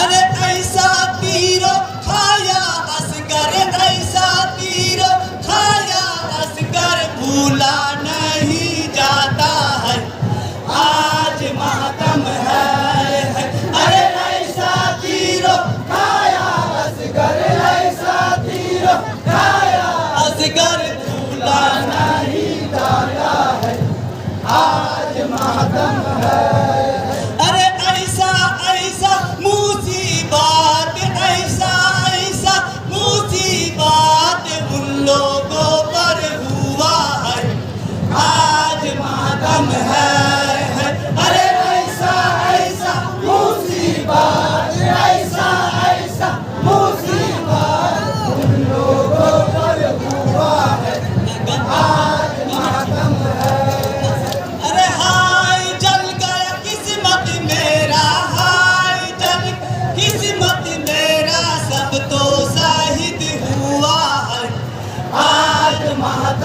अरे ऐसा खाया असगर ऐसा खाया असगर भूला नहीं जाता है। आज मातम है, है। अरे ऐसा असगर ऐसा असगर भूला नहीं जाता है। आज मातम अरे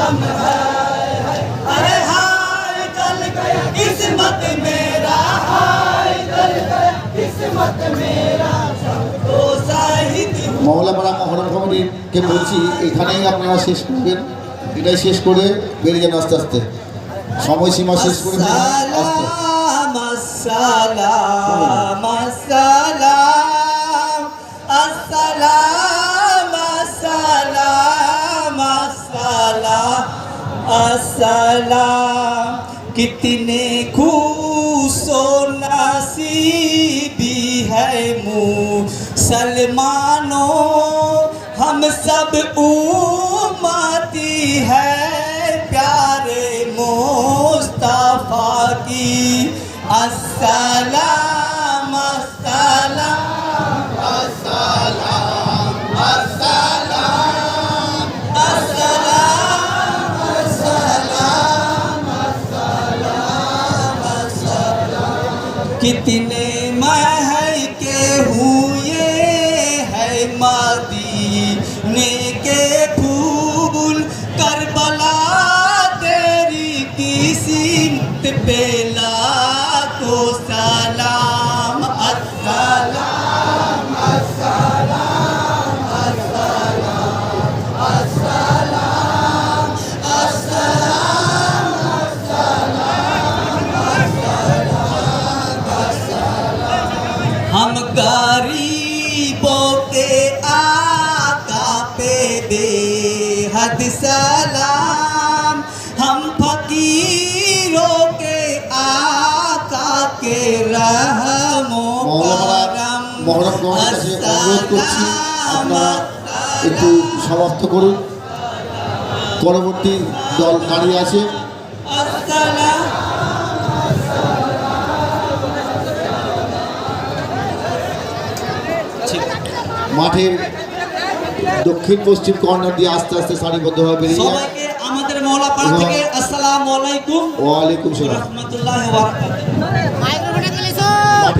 मातम है अरे हाय जल गया किस्मत मेरा हाय जल गया किस्मत मेरा सब तो शाहिद মহলাপাড়া মহরম কমিটিকে বলছি এখানেই আপনারা শেষ করবেন এটাই শেষ করে বেরিয়ে যান আস্তে আস্তে সময়সীমা শেষ করে ফেলুন, আস্তে सलाम कितने खुशो नसीबी है मुसलमानो हम सब उमाती है प्यारे मुस्तफा की असलाम असलाम مت پیلا کو سلام السلام السلام السلام السلام السلام السلام السلام ہم অনুরোধ করছি আপনারা একটু সমাপ্ত করুন। পরবর্তী দল দাঁড়িয়ে আছে। মাঠের দক্ষিণ পশ্চিম কর্নার দিয়ে আস্তে আস্তে সারিবদ্ধভাবে বেরিয়ে সবাইকে আমাদের মৌলাপাড়া থেকে আসসালামু আলাইকুম। ওয়ালাইকুম সালাম। রহমতুল্লাহ বারাকাতুহু। মাইক্রোফোনে